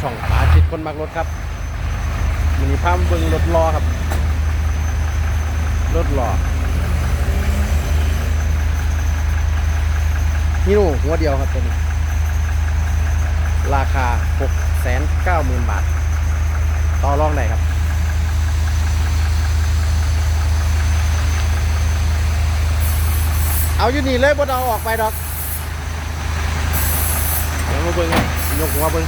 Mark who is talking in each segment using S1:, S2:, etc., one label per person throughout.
S1: ช่องปาจิตคนมักรถครับมีพามเบิงรถรอครับ รถรอนี่หนูหัวเดียวครับตัวนี้ ราคา 6 9 0 0 0 0 บาท ต่อรองได้ครับเอาอยู่นี่เลยบ่เอาออกไปดอกเดี๋ยวมาเบิ่งยกหัวเบิ่ง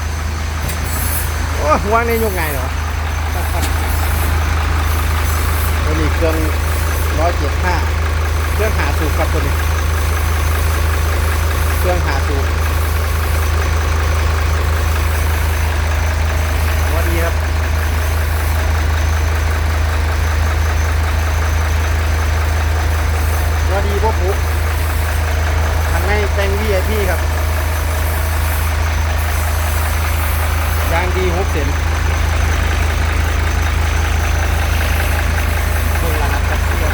S1: โอ้วางในยกไงเหรอตัวนี้เครื่องร้อยเจ็ดห้าเครื่องหาสูบครับตัวนี้ เครื่องหาสูบหัวดีครับ หัวดีพวกผูทางในแต่ง VIP ครับ ยางดีหกเซนเพิ่งระหับจับเที่ยว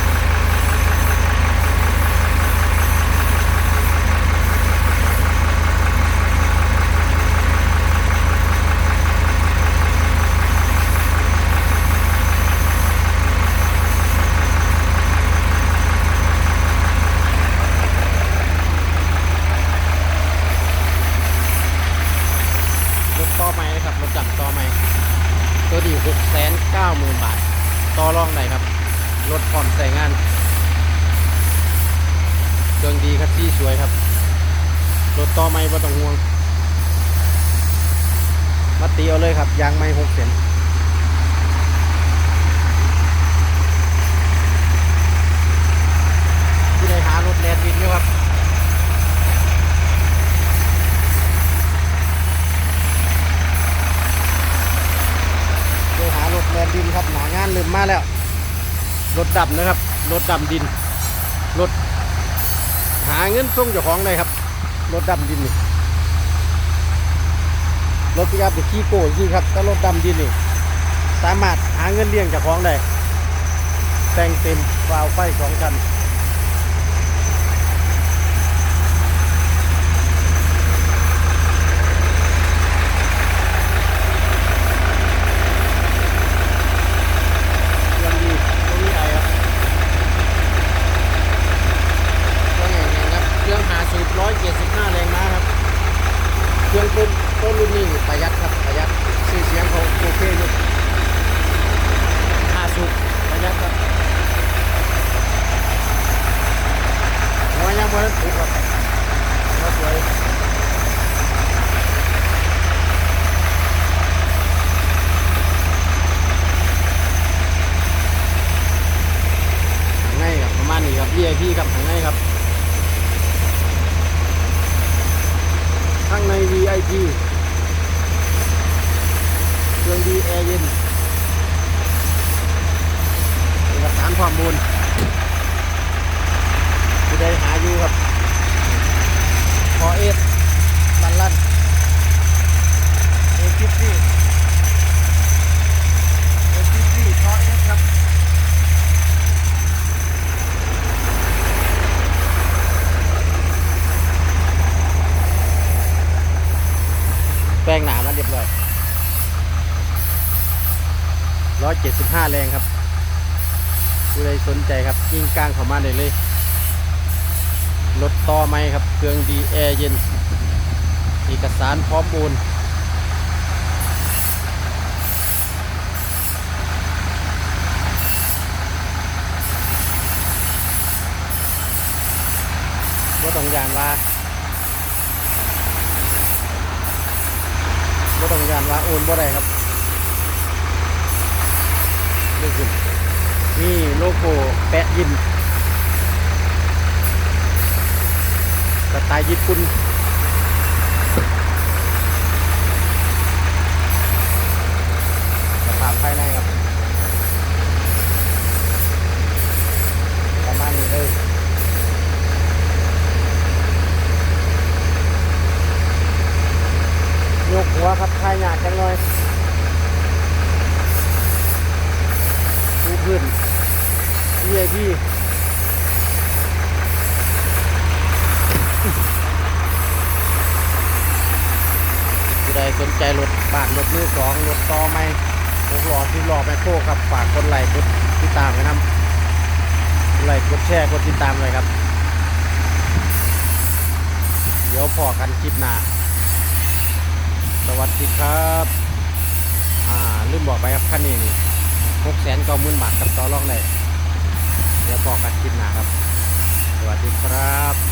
S1: รถต่ จับต่อไม้ตัวดีหกแสนเก้าหมื่นบาท ต่อรองไหนครับ รถผ่อนใส่งานเครื่องดีครับที่สวยครับ รถต่อไม้ไม่ต้องห่วง มาตีเอาเลยครับ ยางไม่หกเซนที่ไหนหารถแลนด์วินอยู่ครับ ไปหารถแลนดินครับหนางานเริ่ มาแล้ว รถดำนะครับ รถดำดิน รถ หาเงินส่งเจ้าของได้ครับ รถดำดินนี่รถพิกอัพเด็กขี้โก้ยี่ครับถ้ารถดำดินนี่สามารถหาเงินเลี้ยงเจ้าของได้แต่งเต็มฟาวไฟสองชั้น 150 175 แรงม้าครับ เครื่องต้นต้นรุ่นนี้ประหยัดครับประหยัดชื่อเสียงเขาโอเคด้วยหาสุกประหยัดครับหัวยังบนนั้นถูกครับ VIP เครื่องดีแอร์เย็นเอกสารความมูล 175 แรงครับ ผู้ใดสนใจครับยิ่งกลางเข้ามาเด้เลยรถต่อไหมครับ เครื่องดีแอร์เย็น เอกสารพร้อมโอนรถต้องยานว่าก็ต้องยานว่าโอนบ่ได้ครับ นี่คือนี่โลโก้แปะยินสไตล์ญี่ปุ่นสภาพภายในครับ ประมาณนี้เลยยกหัวครับทายหยาดจังเลย ดูพื้น VIP ผู้ใดสนใจรถบ้านรถมือสองรถต่อไม่หกหล้อที่หล้อแมคโครครับฝากกดไลค์กดติดตามไว้นะครับกดไลค์กดแชร์กดติดตามเลยครับ เดี๋ยวพอกันคลิปหน้าสวัสดีครับ อ่าลืมบอกไปครับคันนี้นี่ หกแสนเก้าหมื่นบาทกับต่อรองได้เดี๋ยวพอกันคลิปหน้าครับ สวัสดีครับ